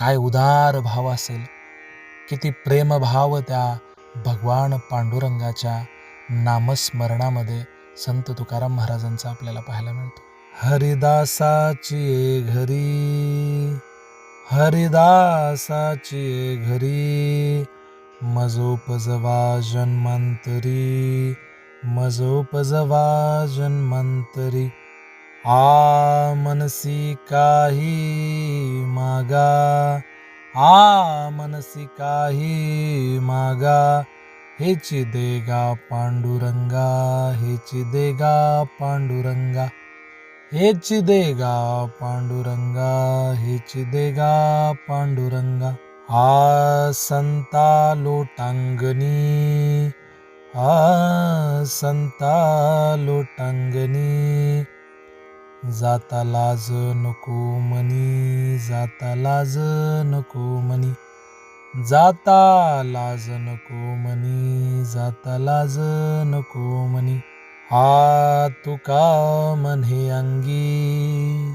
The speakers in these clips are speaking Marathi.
काय उदार भाव असेल. किती प्रेमभाव त्या भगवान पांडुरंगाच्या नामस्मरणामध्ये संत तुकाराम महाराजांचा आपल्याला पाहायला मिळतो. हरिदासाची घरी हरिदासाची घरी मजोपजवा जन्मंतरी मजोपजवा जन्मंतरी. आ मनसी काही मागा आ मनसी काही मागा हेची देगा पांडुरंगा हेची देगा पांडुरंगा हेची देगा पांडुरंगा हेची देगा पांडुरंगा आ संता लोटांगणी आ संता लोटांगणी जाता लाज नको मनी जाता लाज नको मनी. जाता लाज नको मनी जाता लाज नको मनी. हा तुका म्हणे अंगी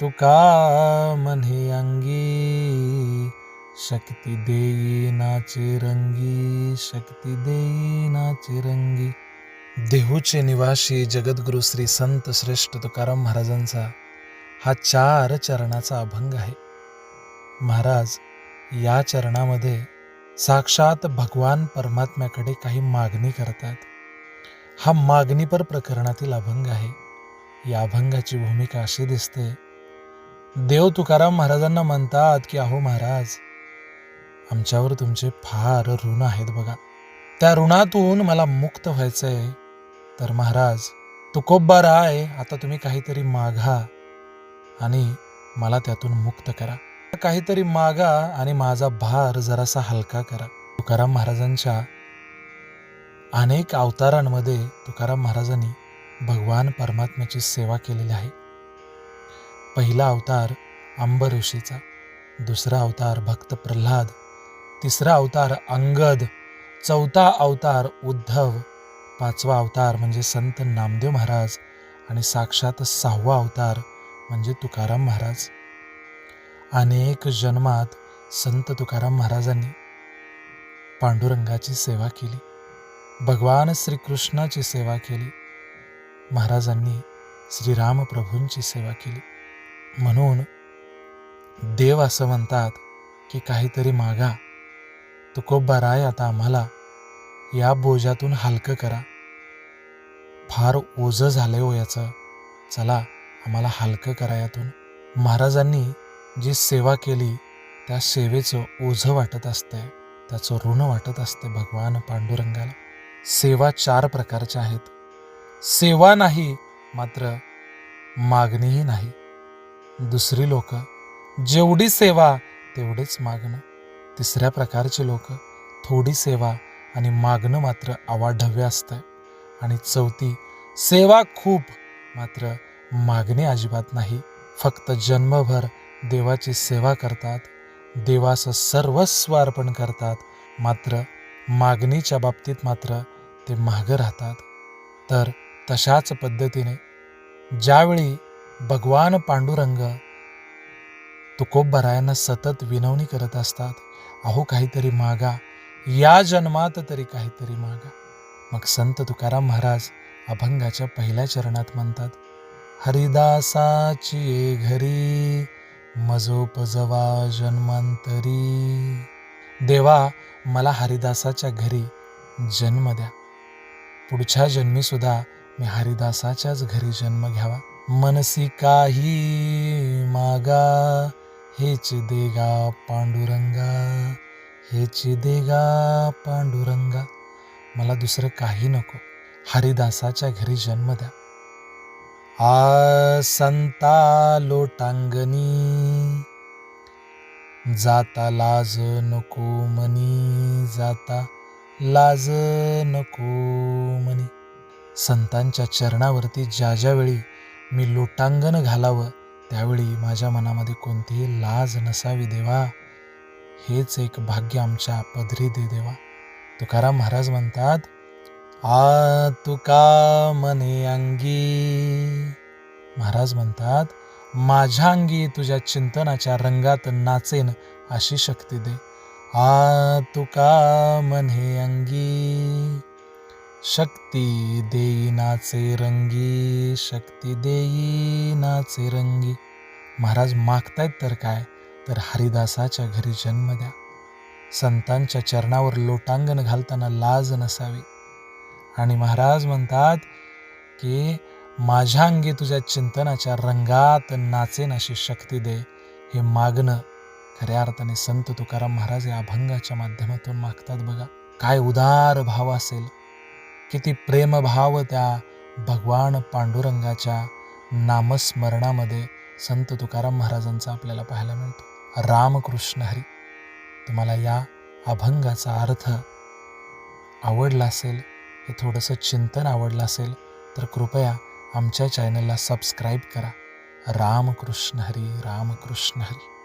तुका म्हणे अंगी. शक्ती देई नाचे रंगी शक्ती देई नाचे रंगी. देहूचे निवासी जगद्गुरु श्री संत श्रेष्ठ तुकाराम महाराजांचा हा चार चरणाचा अभंग आहे. महाराज या चरणामध्ये साक्षात भगवान परमात्म्याकडे काही मागणी करतात. हा मागणीपर प्रकरणातील अभंग आहे. या अभंगाची भूमिका अशी दिसते. देव तुकाराम महाराजांना म्हणतात की अहो महाराज आमच्यावर तुमचे फार ऋण आहेत बघा. त्या ऋणातून मला मुक्त व्हायचं आहे तर महाराज तुकोब्बा राय आता तुम्ही काहीतरी मागा आणि मला त्यातून मुक्त करा. काहीतरी मागा आणि माझा भार जरासा हलका करा. तुकाराम महाराजांच्या अनेक अवतारांमध्ये तुकाराम महाराजांनी भगवान परमात्म्याची सेवा केलेली आहे. पहिला अवतार अंब ऋषीचा दुसरा अवतार भक्त प्रल्हाद तिसरा अवतार अंगद चौथा अवतार उद्धव पाचवा अवतार म्हणजे संत नामदेव महाराज आणि साक्षात सहावा अवतार म्हणजे तुकाराम महाराज. अनेक जन्मात संत तुकाराम महाराजांनी पांडुरंगाची सेवा केली. भगवान श्रीकृष्णाची सेवा केली. महाराजांनी श्रीराम प्रभूंची सेवा केली. म्हणून देव असं म्हणतात की काहीतरी मागा. तुकोबा राय आता आम्हाला या बोजातून हलकं करा. फार ओझं झालंय हो याचं. चला आम्हाला हलकं करा यातून. महाराजांनी जी सेवा केली त्या सेवेचं ओझं वाटत असतंय. त्याचं ऋण वाटत असते भगवान पांडुरंगाला. सेवा चार प्रकारच्या आहेत. सेवा नाही मात्र मागणीही नाही. दुसरी लोक जेवढी सेवा तेवढीच मागणं. तिसऱ्या प्रकारची लोक थोडी सेवा आणि मागणं मात्र आवाढव्य असतं आणि चौथी सेवा खूप मात्र मागणे अजिबात नाही. फक्त जन्मभर देवाची सेवा करतात देवाचं सर्वस्व अर्पण करतात मात्र मागणीच्या बाबतीत मात्र ते मागं राहतात. तर तशाच पद्धतीने ज्यावेळी भगवान पांडुरंग तुकोबरायांना सतत विनवणी करत असतात अहो काहीतरी मागा या जन्मात तरी काहीतरी मागा. मग संत तुकाराम महाराज अभंगाच्या पहिल्या चरणात म्हणतात हरिदासाची ये घरी मजोपजवा जन्मांतरी. देवा मला हरिदासाच्या घरी जन्म द्या. पुढच्या जन्मी सुद्धा मी हरिदासाच्याच घरी जन्म घ्यावा. मनसी काही मागा हेच देगा पांडुरंगा. हेच देगा पांडुरंगा मला दुसरं काही नको. हरिदासाच्या घरी जन्म द्या. आ संता लोटांगणी जाता लाज नको मनी जाता लाज नको मनी. संतांच्या चरणावरती ज्या ज्यावेळी मी लोटांगण घालावं त्यावेळी माझ्या मनामध्ये कोणतीही लाज नसावी देवा. हेच एक भाग्य आमच्या पदरी दे देवा. तुकाराम महाराज म्हणतात आ तुका मने अंगी? महाराज म्हणतात माझ्या अंगी तुझ्या चिंतनाच्या रंगात नाचेन अशी शक्ती दे. आ तुका मने अंगी? शक्ती देई नाचे रंगी शक्ती देई नाचे रंगी. महाराज मागतायत तर काय? तर हरिदासाच्या घरी जन्म द्या. संतांच्या चरणावर लोटांगण घालताना लाज नसावी. आणि महाराज म्हणतात की माझ्या अंगी तुझ्या चिंतनाच्या रंगात नाचेन अशी शक्ती दे. हे मागणं खऱ्या अर्थाने संत तुकाराम महाराज या अभंगाच्या माध्यमातून मागतात बघा. काय उदार भाव असेल. किती प्रेमभाव त्या भगवान पांडुरंगाच्या नामस्मरणामध्ये संत तुकाराम महाराजांचा आपल्याला पाहायला मिळतो. रामकृष्ण हरी. तुम्हाला या अभंगाचा अर्थ आवडला असेल हे थोडंसं चिंतन आवडलं असेल तर कृपया आमच्या चॅनलला सबस्क्राईब करा. रामकृष्ण हरी रामकृष्ण हरी.